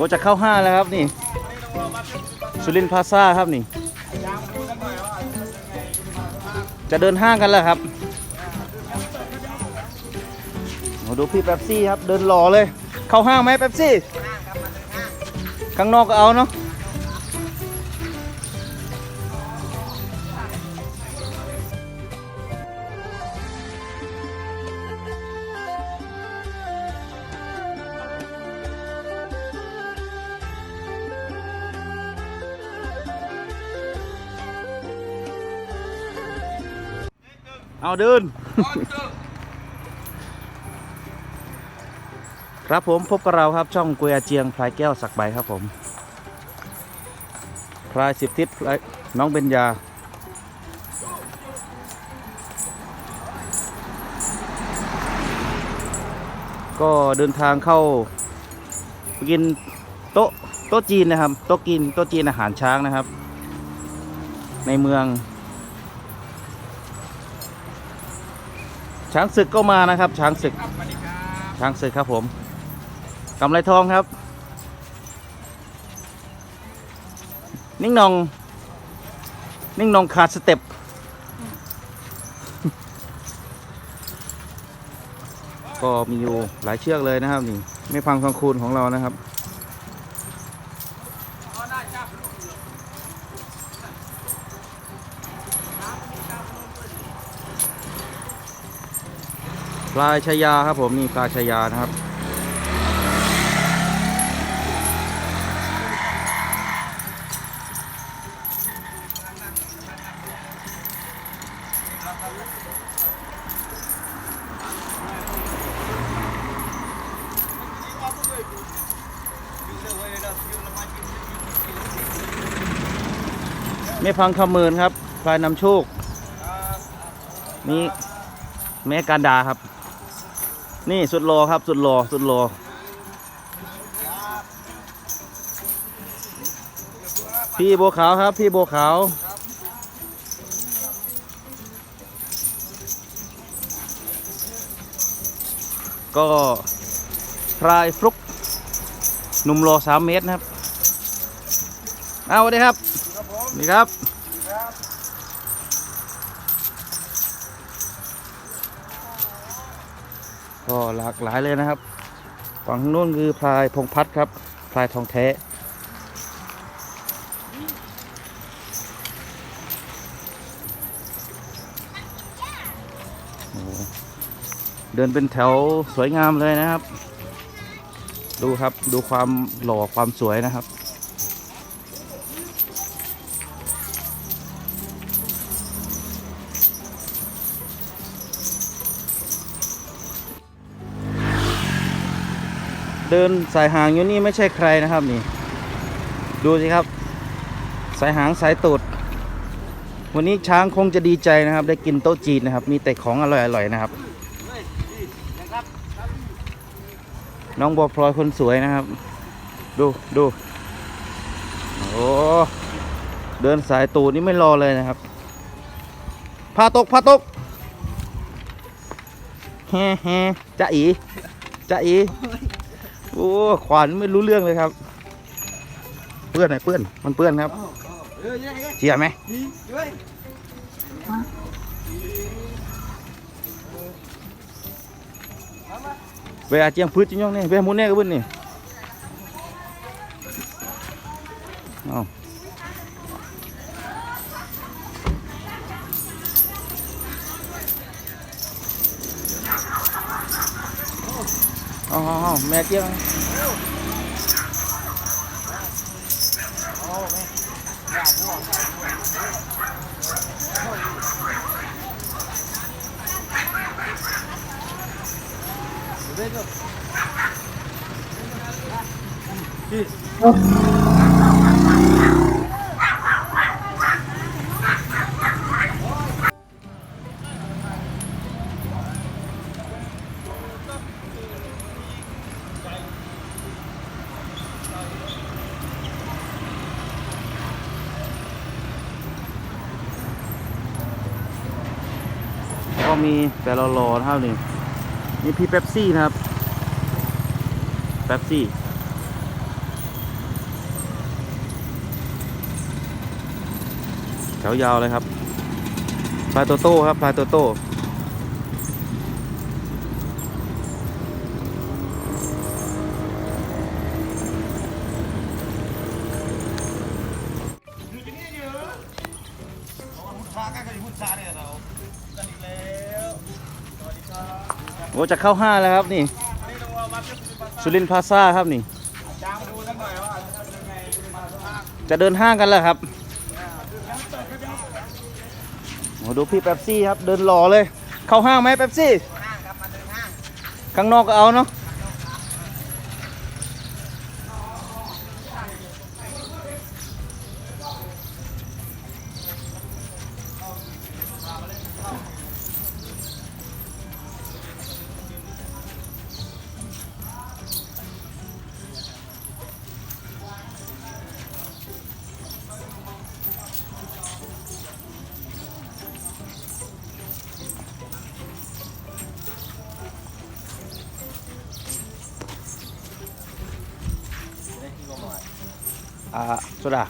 อ้จะเข้าห้าแล้วครับนี่ สุรินทร์พาซาครับนี่ จะเดินห้างกันแล้วครับมาดูพี่แป๊บซี่ครับ เดินหล่อเลย เข้าห้างไหมแป๊บซี่ข้างนอกก็เอาเนาะ เอาเดิน ครับผมพบกับเราครับช่องกุยอาเจียงพลายแก้วสักใบครับผมพลายสิบทิศพลายน้องเบญญาก็เดินทางเข้าไปกินโต๊ะโต๊ะจีนนะครับโต๊ะกินโต๊ะจีนอาหารช้างนะครับ ในเมือง ช้างศึกก็มานะครับ ช้างศึกช้างศึกครับผมกำไรทองครับ นิ่งนอง นิ่งนองขาดสเต็ปก็มีอยู่หลายเชือกเลยนะครับนี่ ไม่ฟังฟังคูณของเรานะครับ ลายชายาครับผมนี่ปลายชายานะครับไม่พังคำมืนครับพลายนำโชค นี่แม่การดาครับ นี่สุดโลครับสุดโลสุดโลพี่โบขาวครับ พี่โบขาวก็พรายฟลุกหนุ่มโลสามเมตรนะครับ เอาสวัสดีครับสวัสดีครับ ก็หลากหลายเลยนะครับ ฝั่งนู้นคือพลายพงพัดครับ พลายทองแท้เดินเป็นแถวสวยงามเลยนะครับ ดูครับดูความหล่อความสวยนะครับ เดินสายหางอยู่นี่ไม่ใช่ใครนะครับนี่ ดูสิครับ สายหางสายตูด วันนี้ช้างคงจะดีใจนะครับ ได้กินโต๊ะจีนนะครับ มีแต่ของอร่อยๆนะครับ น้องบัวพลอยคนสวยนะครับ ดูดูโอ้เดินสายตูดนี่ไม่รอเลยนะครับพาตกพาตกแฮ่แฮ่จะอีจะอี โอ้ขวานไม่รู้เรื่องเลยครับ เปื้อนไหนเปื้อนมันเปื้อนครับเจียไหมเวลาเจียงพืชจิงยองนี่เวลามุนแน่ก็บึ้นนี่ เอ มีแต่เรารอเท่านี้นี่พี่เป๊ปซี่นะครับเป๊ปซี่แถวยาวเลยครับปลาโตโต้ครับปลาโตโต้ดูที่นี่เยอะเอาหุ่นฟ้ากันกับหุ่นฟ้าเนี่ย จะเข้าห้าแล้วครับนี่สุรินพาซ่าครับนี่ จะเดินห้างกันแล้วครับโอ้ดูพี่แป๊บซี่ครับ เดินหล่อเลย เข้าห้างไหมแป๊บซี่ข้างนอกก็เอาเนาะ อ่าโซดา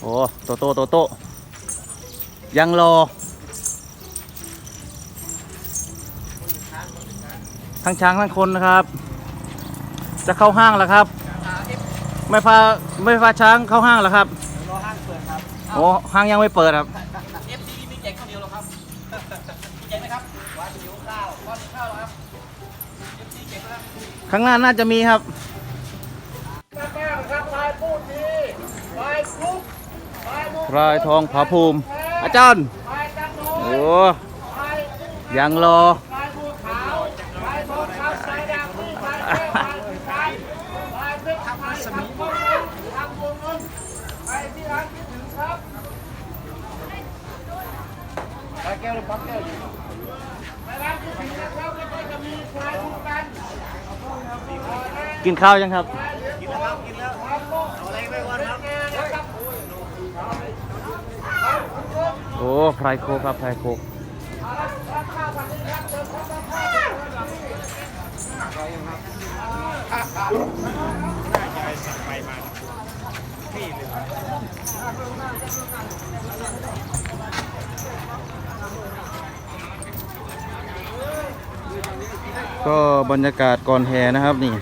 โอ้โตโตโตโตยังรอ ทั้งช้างทั้งคนนะครับ จะเข้าห้างแล้วครับ ไม่พาไม่พาช้างเข้าห้างแล้วครับรอห้างเปิดครับโอ้ห้างยังไม่เปิดครับ FC มีแจกข้าวเหนียวเหรอครับมีแจกไหมครับวันหิวข้าวก้อนหิวข้าวเหรอครับ FC แจกไหมครับข้างหน้าน่าจะมีครับครับครับลาย พูดดีลายคลุกลายมุกพรายทองผาภูมิ อาจารย์ลายจันโนโอ้ลายยังรอลายบัวขาวลายทองคำลายดำนี่ลายแก้วลายผู้ชายลายเพชรลายสมิงทางว โอ้ไพรโคครับไพรโคก็บรรยากาศก่อนแห่นะครับนี่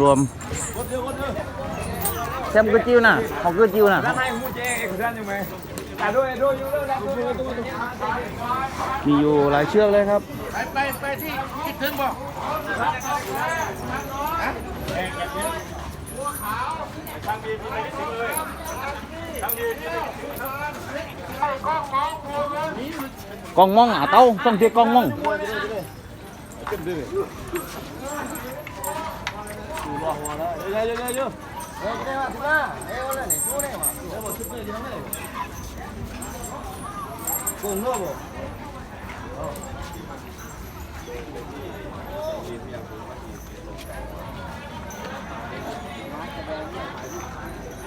รวมๆ จะมีควายคู่กันกินข้าวยังครับกินแล้วครับกินแล้วครับเอาอะไรไปก่อนครับอ้พรายโคกครับพรายโคกก็บรรยากาศก่อนแห่นะครับนี่รวมรวมๆแซมกือจิ้วน่ะของอจิ้วน่ะให้มูเจ๊เอกท่ยังไงแต่ ด้วยด้วยอยู่แล้วนะด้วยด้วยมีอยู่หลายเชือกเลยครับไปไปไปที่คิดถึงบอกเข้ากล้องมองโผล่เลยกองมองอะเต้าต้องเทียกอ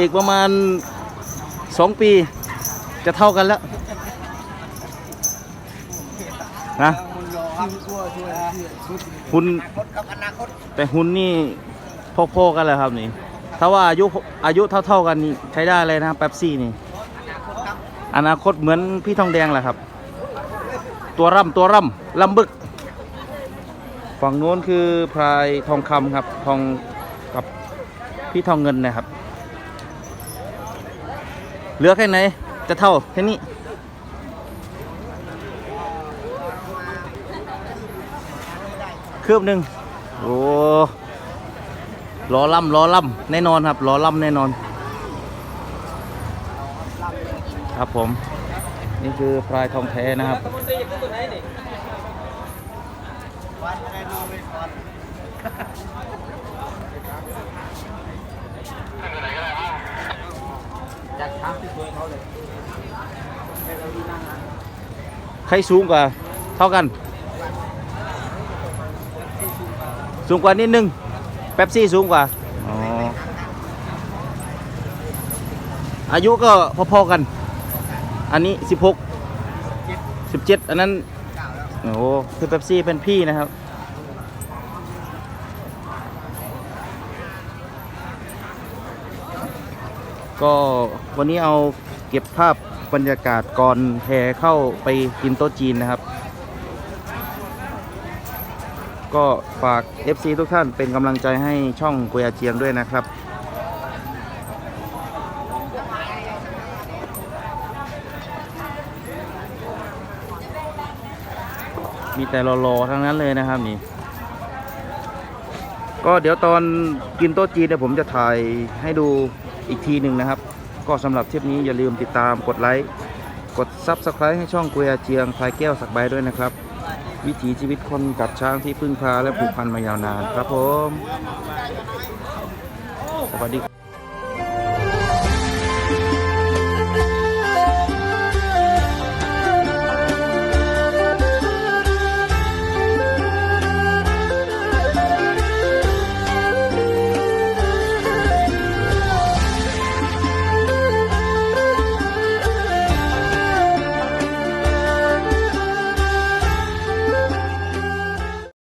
อีกประมาณสองปีจะเท่ากันแล้วนะหุ่นแต่หุ่นนี่พอๆกันเลยครับนี่ ถ้าว่าอายุอายุเท่าๆกันนี่ใช้ได้เลยนะแป๊บซี่นี่ อนาคตเหมือนพี่ทองแดงแหละครับ ตัวร่ำตัวร่ำลำบึก ฝั่งโน้นคือพลายทองคำครับ ทองกับพี่ทองเงินนะครับ เหลือแค่ไหน จะเท่าแค่นี้ คืบหนึ่งโอ้ล้อล่ำล้อล่ำแน่นอนครับล้อล่ำแน่นอน ครับผม นี่คือพลายทองแท้นะครับ ตะมนตรีจะขึ้นตัวไหนนี่วันอะไรดูไปก่อนจัดช้างที่สวยเขาเลยใครสูงกว่าเท่ากัน สูงกว่านิดนึงเป๊ปซี่สูงกว่าอ๋ออายุก็พอๆกัน อันนี้สิบหกสิบเจ็ดอันนั้น โอ้โหคือเป๊ปซี่เป็นพี่นะครับก็ วันนี้เอาเก็บภาพบรรยากาศก่อนแห่เข้าไปกินโต๊ะจีนนะครับ ก็ฝาก FC ทุกท่านเป็นกำลังใจให้ช่องกุยอาเจียงด้วยนะครับมีแต่รอๆทั้งนั้นเลยนะครับนี่ ก็เดี๋ยวตอนกินโต๊ะจีนเนี่ยผมจะถ่ายให้ดูอีกทีหนึ่งนะครับ ก็สำหรับทริปนี้อย่าลืมติดตามกดไลค์ กดซับสไครต์ให้ช่องกุยอาเจียงพลายแก้วสักใบด้วยนะครับ วิถีชีวิตคนกับช้างที่พึ่งพาและผูกพันมายาวนานครับผม สวัสดี